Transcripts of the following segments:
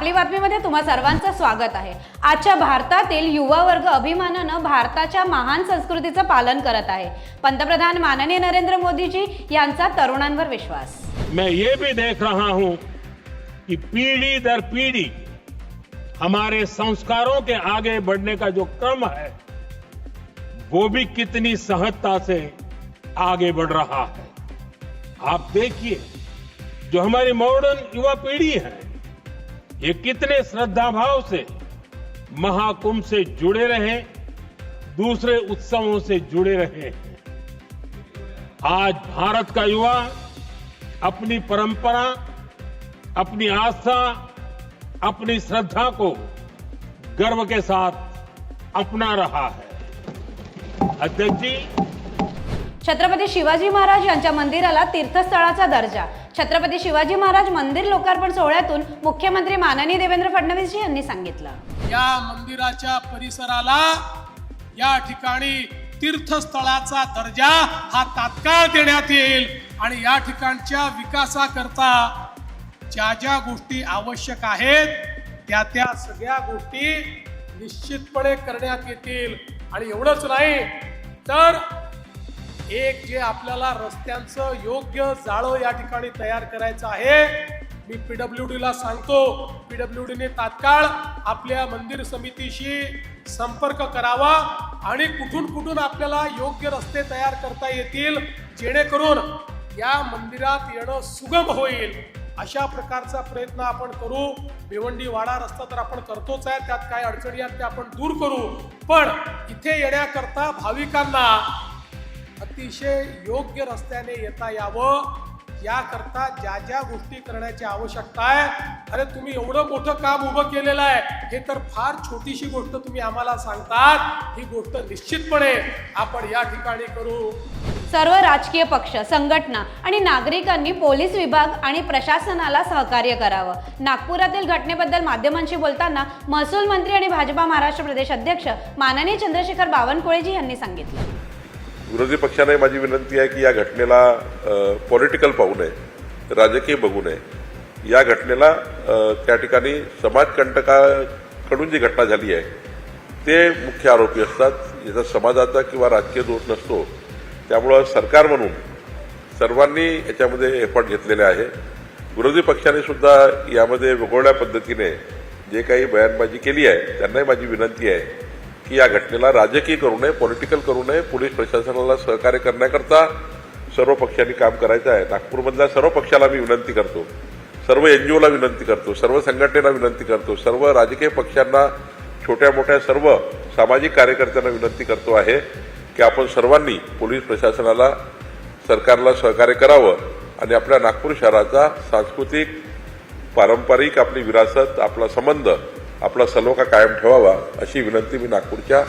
आपली बातमीमध्ये तुम्हा सर्वांचं स्वागत आहे. आजच्या भारतातील युवा वर्ग अभिमानानं भारताच्या महान संस्कृतीचं पालन करत आहे. पंतप्रधान माननीय नरेंद्र मोदीजी यांचा तरुणांवर विश्वास. मैं ये भी देख रहा हूं कि पीढ़ी दर पीढ़ी हमारे संस्कारों के आगे बढ़ने का जो क्रम है वो भी कितनी सहजता से आगे बढ़ रहा है। आप देखिए जो हमारी मॉडर्न युवा पीढ़ी है ये कितने श्रद्धा भाव से महाकुंभ से जुड़े रहे दूसरे उत्सवों से जुड़े रहे आज भारत का युवा अपनी परंपरा अपनी आस्था अपनी श्रद्धा को गर्व के साथ अपना रहा है। अध्यक्ष जी। छत्रपती शिवाजी महाराज यांच्या मंदिराला तीर्थस्थळाचा दर्जा छत्रपती शिवाजी महाराज मंदिर लोकार्पण सोहळ्यातून मुख्यमंत्री माननीय देवेंद्र फडणवीस यांनी सांगितलं. या मंदिराच्या परिसराला या ठिकाणी तीर्थस्थळाचा दर्जा हा तात्काळ देण्यात येईल आणि या ठिकाणच्या विकासाकरता ज्या ज्या गोष्टी आवश्यक आहेत त्या त्या सगळ्या गोष्टी निश्चितपणे करण्यात येतील. आणि एवढंच नाही तर एक जे आपल्याला रस्त्यांचं योग्य जाळं या ठिकाणी तयार करायचं आहे मी पीडब्ल्यू डीला सांगतो. पीडब्ल्यू डीने तात्काळ आपल्या मंदिर समितीशी संपर्क करावा आणि कुठून कुठून आपल्याला योग्य रस्ते तयार करता येतील जेणेकरून या मंदिरात येणं सुगम होईल अशा प्रकारचा प्रयत्न आपण करू. भिवंडी वाडा रस्ता तर आपण करतोच आहे त्यात काय अडचणी आहेत त्या आपण दूर करू. पण इथे येण्याकरता भाविकांना अतिशय योग्य रस्त्याने येता यावं. याकरता ज्या ज्या गोष्टी करण्याची आवश्यकता आहे अरे तुम्ही एवढं मोठं काम उभं केलेलं आहे हे तर फार छोटीशी गोष्ट तुम्ही आम्हाला सांगतात. ही गोष्ट निश्चितपणे आपण या ठिकाणी करू. सर्व राजकीय पक्ष संघटना आणि नागरिकांनी पोलीस विभाग आणि प्रशासनाला सहकार्य करावं. नागपुरातील घटनेबद्दल माध्यमांशी बोलताना महसूल मंत्री आणि भाजपा महाराष्ट्र प्रदेश अध्यक्ष माननीय चंद्रशेखर बावनकुळेजी यांनी सांगितलं. विरोधी पक्षाने माझी विनंती आहे की या घटनेला पॉलिटिकल पाहू नये राजकीय बघू नये. या घटनेला त्या ठिकाणी समाजकंटकाकडून जी घटना झाली आहे ते मुख्य आरोपी असतात. याचा समाजाचा किंवा राजकीय दोष नसतो. त्यामुळं सरकार म्हणून सर्वांनी याच्यामध्ये एफर्ट घेतलेले आहे. विरोधी पक्षाने सुद्धा यामध्ये वेगवेगळ्या पद्धतीने जे काही बयानबाजी केली आहे त्यांनाही माझी विनंती आहे की या घटनेला राजकीय करू नये पॉलिटिकल करू नये पोलीस प्रशासनाला सहकार्य करण्याकरता सर्व पक्षांनी काम करायचं आहे. नागपूरमधल्या सर्व पक्षाला मी विनंती करतो. सर्व एनजीओला विनंती करतो. सर्व संघटनेला विनंती करतो. सर्व राजकीय पक्षांना छोट्या मोठ्या सर्व सामाजिक कार्यकर्त्यांना विनंती करतो आहे की आपण सर्वांनी पोलीस प्रशासनाला सरकारला सहकार्य करावं आणि आपल्या नागपूर शहराचा सांस्कृतिक पारंपरिक आपली विरासत आपला संबंध आपला सलोखा कायम ठेवावा अशी विनंती मी नागपूरच्या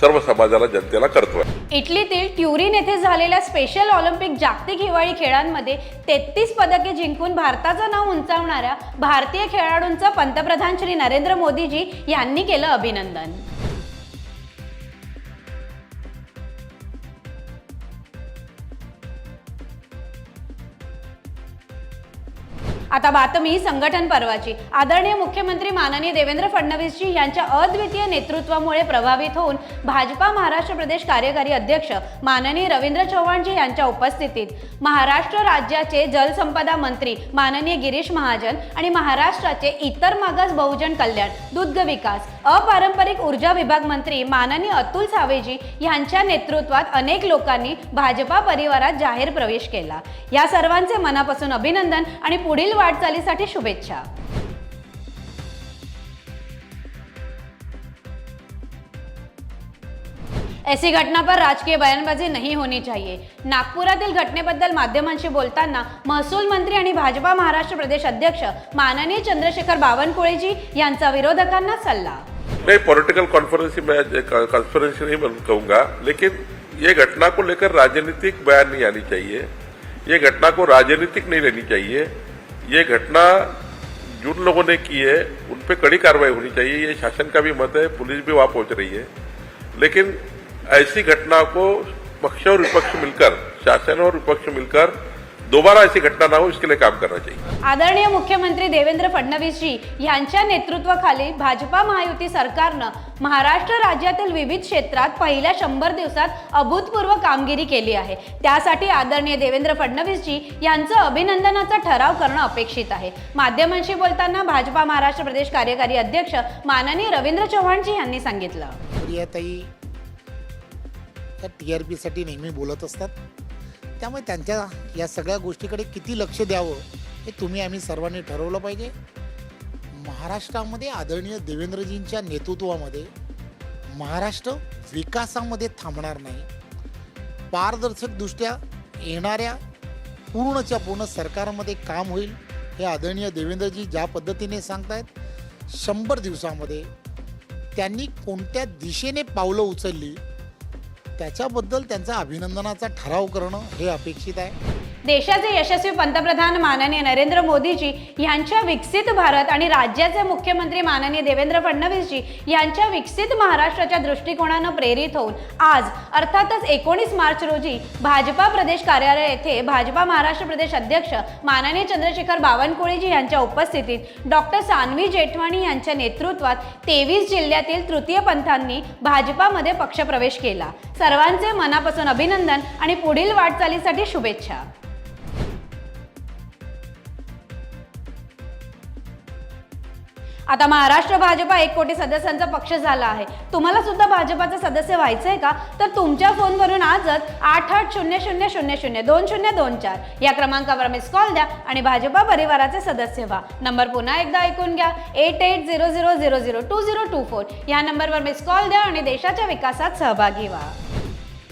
सर्व समाजाला जनतेला करतोय. इटलीतील ट्युरिन येथे झालेल्या स्पेशल ऑलिम्पिक जागतिक हिवाळी खेळांमध्ये तेहतीस पदके जिंकून भारताचं नाव उंचावणाऱ्या भारतीय खेळाडूंचं पंतप्रधान श्री नरेंद्र मोदीजी यांनी केलं अभिनंदन. आता बातमी संघटन पर्वाची. आदरणीय मुख्यमंत्री माननीय देवेंद्र फडणवीसजी यांच्या अद्वितीय नेतृत्वामुळे प्रभावित होऊन भाजपा महाराष्ट्र प्रदेश कार्यकारी अध्यक्ष माननीय रवींद्र चव्हाणजी यांच्या उपस्थितीत महाराष्ट्र राज्याचे जलसंपदा मंत्री माननीय गिरीश महाजन आणि महाराष्ट्राचे इतर मागास बहुजन कल्याण दुग्ध विकास अपारंपरिक ऊर्जा विभाग मंत्री माननीय अतुल सावेजी यांच्या नेतृत्वात अनेक लोकांनी भाजपा परिवारात जाहीर प्रवेश केला. या सर्वांचे मनापासून अभिनंदन आणि पुढील वाटचालीसाठी शुभेच्छा. ऐसी घटना पर राजकीय बयानबाजी नहीं होनी चाहिए। नागपुरातील घटनेबद्दल माध्यमांशी बोलताना महसूल मंत्री आणि भाजपा महाराष्ट्र प्रदेश अध्यक्ष माननीय चंद्रशेखर बावनकुळेजी यांचा विरोधकांना सल्ला। नहीं पॉलिटिकल कॉन्फ्रेंस कॉन्फ्रेंस नहीं कहूंगा लेकिन ये घटना को लेकर राजनीतिक बयान नहीं आनी चाहिए। ये घटना को राजनीतिक नहीं लेनी चाहिए। ये घटना जिन लोगों ने की है उन पे कड़ी कार्रवाई होनी चाहिए। ये शासन का भी मत है पुलिस भी वहां पहुंच रही है। लेकिन ऐसी घटना को पक्ष और विपक्ष मिलकर शासन और विपक्ष मिलकर दोबारा ऐसी घटना ना हो इसके लिए काम करना चाहिए। आदरणीय मुख्यमंत्री देवेंद्र फडणवीसजी यांच्या नेतृत्वाखाली भाजपा महायुती सरकारनं महाराष्ट्र राज्यातील विविध क्षेत्रात पहिल्या शंभर दिवसात अभूतपूर्व कामगिरी केली आहे. त्यासाठी आदरणीय देवेंद्र फडणवीसजी यांचं अभिनंदनाचा ठराव करणं अपेक्षित आहे. माध्यमांशी बोलताना भाजपा महाराष्ट्र प्रदेश कार्यकारी अध्यक्ष माननीय रवींद्र चव्हाणजी यांनी सांगितलं. त्या टी आर पीसाठी नेहमी बोलत असतात. त्यामुळे त्यांच्या या सगळ्या गोष्टीकडे किती लक्ष द्यावं हे तुम्ही आम्ही सर्वांनी ठरवलं पाहिजे. महाराष्ट्रामध्ये आदरणीय देवेंद्रजींच्या नेतृत्वामध्ये महाराष्ट्र विकासामध्ये थांबणार नाही. पारदर्शकदृष्ट्या येणाऱ्या पूर्णच्या पूर्ण सरकारमध्ये काम होईल हे आदरणीय देवेंद्रजी ज्या पद्धतीने सांगतायत शंभर दिवसामध्ये त्यांनी कोणत्या दिशेने पावलं उचलली त्याच्याबद्दल त्यांचा अभिनंदनाचा ठराव करणं हे अपेक्षित आहे. देशाचे यशस्वी पंतप्रधान माननीय नरेंद्र मोदीजी यांच्या विकसित भारत आणि राज्याचे मुख्यमंत्री माननीय देवेंद्र फडणवीसजी यांच्या विकसित महाराष्ट्राच्या दृष्टिकोनानं प्रेरित होऊन आज अर्थातच एकोणीस मार्च रोजी भाजपा प्रदेश कार्यालय येथे भाजपा महाराष्ट्र प्रदेश अध्यक्ष माननीय चंद्रशेखर बावनकुळेजी यांच्या उपस्थितीत डॉक्टर सान्वी जेठवाणी यांच्या नेतृत्वात तेवीस जिल्ह्यातील तृतीय पंथांनी भाजपामध्ये पक्षप्रवेश केला. सर्वांचे मनापासून अभिनंदन आणि पुढील वाटचालीसाठी शुभेच्छा. आता महाराष्ट्र भाजपा एक कोटी सदस्यांचा पक्ष झाला आहे. तुम्हाला सुद्धा भाजपाचं सदस्य व्हायचं आहे का? तर तुमच्या फोनवरून आजच आठ आठ शून्य शून्य शून्य शून्य दोन शून्य दोन चार या क्रमांकावर मिस कॉल द्या आणि भाजपा परिवाराचे सदस्य व्हा. नंबर पुन्हा एकदा ऐकून घ्या. Eight eight zero zero zero zero two zero two four या नंबरवर मिस कॉल द्या आणि देशाच्या विकासात सहभागी व्हा.